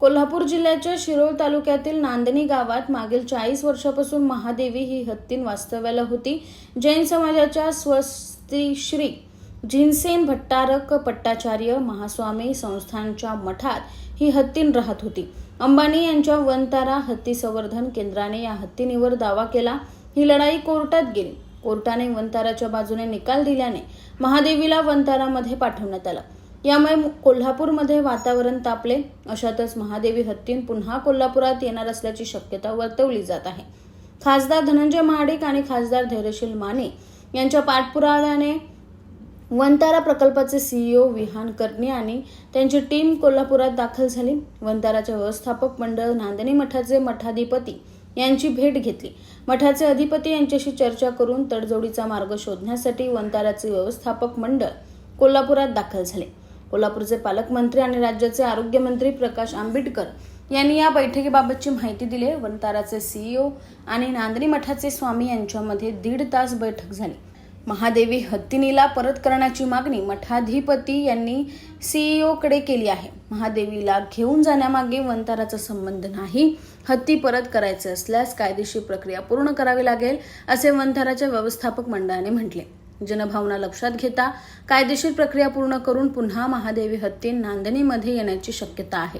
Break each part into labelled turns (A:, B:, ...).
A: कोल्हापूर जिल्ह्याच्या शिरोळ तालुक्यातील नांदणी गावात मागील चाळीस वर्षापासून महादेवी ही हत्तीन वास्तव्याला होती. जैन समाजाच्या स्वस्तिश्री झिनसेन भट्टारक पट्टाचार्य महास्वामी संस्थानच्या मठात ही हत्तीन राहत होती. अंबानी यांच्या वनतारा हत्ती संवर्धन केंद्राने या हत्तीनीवर दावा केला. ही लढाई कोर्टात गेली. कोर्टाने वनताराच्या बाजूने निकाल दिल्याने महादेवीला वनतारामध्ये पाठवण्यात आलं. यामुळे कोल्हापूरमध्ये वातावरण तापले. अशातच महादेवी हत्तीन पुन्हा कोल्हापुरात येणार असल्याची शक्यता वर्तवली जात आहे. खासदार धनंजय महाडिक आणि खासदार धैर्यशील माने यांच्या पाठपुराव्याने वनतारा प्रकल्पाचे सीईओ विहान कर्णे आणि त्यांची टीम कोल्हापुरात दाखल झाली. वंताराचे व्यवस्थापक मंडळ नांदणी मठाचे मठाधिपती यांची भेट घेतली. मठाचे अधिपती यांच्याशी चर्चा करून तडजोडीचा मार्ग शोधण्यासाठी वनताराचे व्यवस्थापक मंडळ कोल्हापुरात दाखल झाले. कोल्हापूरचे पालकमंत्री आणि राज्याचे आरोग्यमंत्री प्रकाश आंबेडकर यांनी या बैठकीबाबतची माहिती दिली वनताराचे सीईओ आणि नांदणी मठाचे स्वामी यांच्यामध्ये दीड तास बैठक झाली. महादेवी हत्तीनीला परत करण्याची मागणी मठाधिपती यांनी सीईओकडे केली आहे. महादेवीला घेऊन जाण्यामागे वनताराचा संबंध नाही. हत्ती परत करायचे असल्यास कायदेशीर प्रक्रिया पूर्ण करावी लागेल असे वनताराच्या व्यवस्थापक मंडळाने म्हटले. जनभावना लक्षात घेता कायदेशीर प्रक्रिया पूर्ण करून पुन्हा महादेवी हत्ती नांदणीमध्ये येण्याची शक्यता आहे.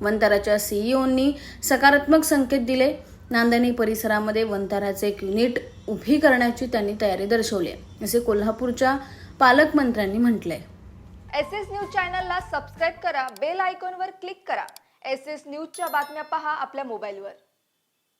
A: वनताराच्या सीईओंनी सकारात्मक संकेत दिले. नांदणी परिसरामध्ये वनताराचे एक युनिट उभी करण्याची त्यांनी तयारी दर्शवली आहे असे कोल्हापूरच्या पालकमंत्र्यांनी म्हटलंय.
B: एस एस न्यूज चॅनलला सबस्क्राईब करा बेल आयकॉनवर क्लिक करा. एस एस न्यूजच्या बातम्या पहा आपल्या मोबाईलवर.